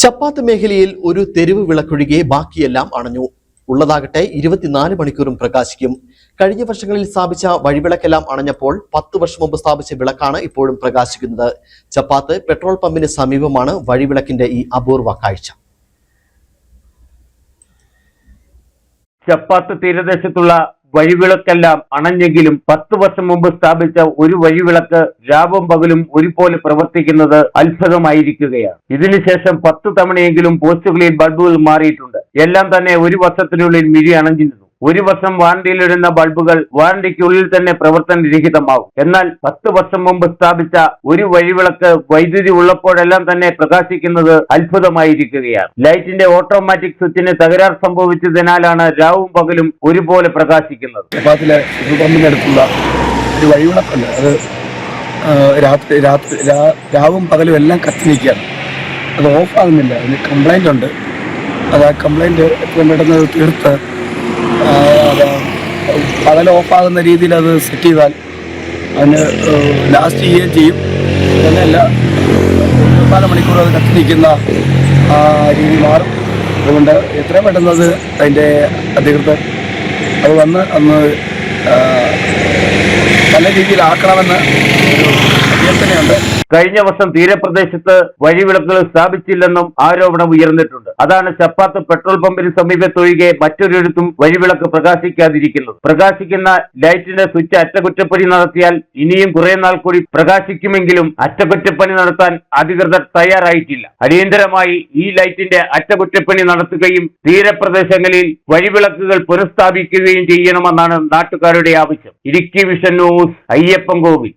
ചപ്പാത്ത് മേഖലയിൽ ഒരു തെരുവ് വിളക്കൊഴികെ ബാക്കിയെല്ലാം അണഞ്ഞു. ഉള്ളതാകട്ടെ ഇരുപത്തിനാല് മണിക്കൂറും പ്രകാശിക്കും. കഴിഞ്ഞ വർഷങ്ങളിൽ സ്ഥാപിച്ച വഴിവിളക്കെല്ലാം അണഞ്ഞപ്പോൾ പത്ത് വർഷം മുമ്പ് സ്ഥാപിച്ച വിളക്കാണ് ഇപ്പോഴും പ്രകാശിക്കുന്നത്. ചപ്പാത്ത് പെട്രോൾ പമ്പിന് സമീപമാണ് വഴിവിളക്കിന്റെ ഈ അപൂർവ കാഴ്ച. ചപ്പാത്ത് തീരദേശത്തുള്ള വഴിവിളക്കെല്ലാം അണഞ്ഞെങ്കിലും പത്ത് വർഷം മുമ്പ് സ്ഥാപിച്ച ഒരു വഴിവിളക്ക് രാവും പകലും ഒരുപോലെ പ്രവർത്തിക്കുന്നത് അത്ഭുതമായിരിക്കുകയാണ്. ഇതിനുശേഷം പത്ത് തവണയെങ്കിലും പോസ്റ്റുകളിൽ ബൾബുകൾ മാറിയിട്ടുണ്ട്. എല്ലാം തന്നെ ഒരു വർഷത്തിനുള്ളിൽ മിഴി അണഞ്ഞിരുന്നു ഒരു വർഷം വാറണ്ടിയിലിടുന്ന ബൾബുകൾ വാറണ്ടിക്കുള്ളിൽ തന്നെ പ്രവർത്തനരഹിതമാകും എന്നാൽ പത്ത് വർഷം മുമ്പ് സ്ഥാപിച്ച ഒരു വഴിവിളക്ക് വൈദ്യുതി ഉള്ളപ്പോഴെല്ലാം തന്നെ പ്രകാശിക്കുന്നത് അത്ഭുതമായിരിക്കുകയാണ്. ലൈറ്റിന്റെ ഓട്ടോമാറ്റിക് സ്വിച്ചിന് തകരാർ സംഭവിച്ചതിനാലാണ് രാവും പകലും ഒരുപോലെ പ്രകാശിക്കുന്നത്. അടുത്തുള്ള ഒരു അത് രാത്രി രാത്രി രാവും പകലും എല്ലാം കത്തി അത് ഓഫ് ആകുന്നില്ല. അതിന് കംപ്ലൈന്റ് ഉണ്ട്. അത് ആ കംപ്ലൈന്റ് എത്രയും പെട്ടെന്ന് തീർത്ത് അത് പകൽ ഓഫാകുന്ന രീതിയിൽ അത് സെറ്റ് ചെയ്താൽ അതിന് ലാസ്റ്റ് ചെയ്യുകയും ചെയ്യും. തന്നെയല്ല പല മണിക്കൂർ അത് കത്തി നിൽക്കുന്ന ആ രീതി മാറും. അതുകൊണ്ട് എത്രയും പെട്ടെന്ന് അത് അതിന്റെ അധികൃതർ അത് വന്ന് അന്ന് നല്ല രീതിയിലാക്കണമെന്ന് അഭ്യർത്ഥനയുണ്ട്. കഴിഞ്ഞ വർഷം തീരപ്രദേശത്ത് വഴിവിളക്കുകൾ സ്ഥാപിച്ചില്ലെന്നും ആരോപണം ഉയർന്നിട്ടുണ്ട്. അതാണ് ചപ്പാത്ത് പെട്രോൾ പമ്പിന് സമീപത്തൊഴികെ മറ്റൊരിടത്തും വഴിവിളക്ക് പ്രകാശിക്കാതിരിക്കുന്നത്. പ്രകാശിക്കുന്ന ലൈറ്റിന്റെ സ്വിച്ച് അറ്റകുറ്റപ്പണി നടത്തിയാൽ ഇനിയും കുറെ നാൾ കൂടി പ്രകാശിക്കുമെങ്കിലും അറ്റകുറ്റപ്പണി നടത്താൻ അധികൃതർ തയ്യാറായിട്ടില്ല. അടിയന്തരമായി ഈ ലൈറ്റിന്റെ അറ്റകുറ്റപ്പണി നടത്തുകയും തീരപ്രദേശങ്ങളിൽ വഴിവിളക്കുകൾ പുനഃസ്ഥാപിക്കുകയും ചെയ്യണമെന്നാണ് നാട്ടുകാരുടെ ആവശ്യം. Idukki vision news Ayyappan Kovil.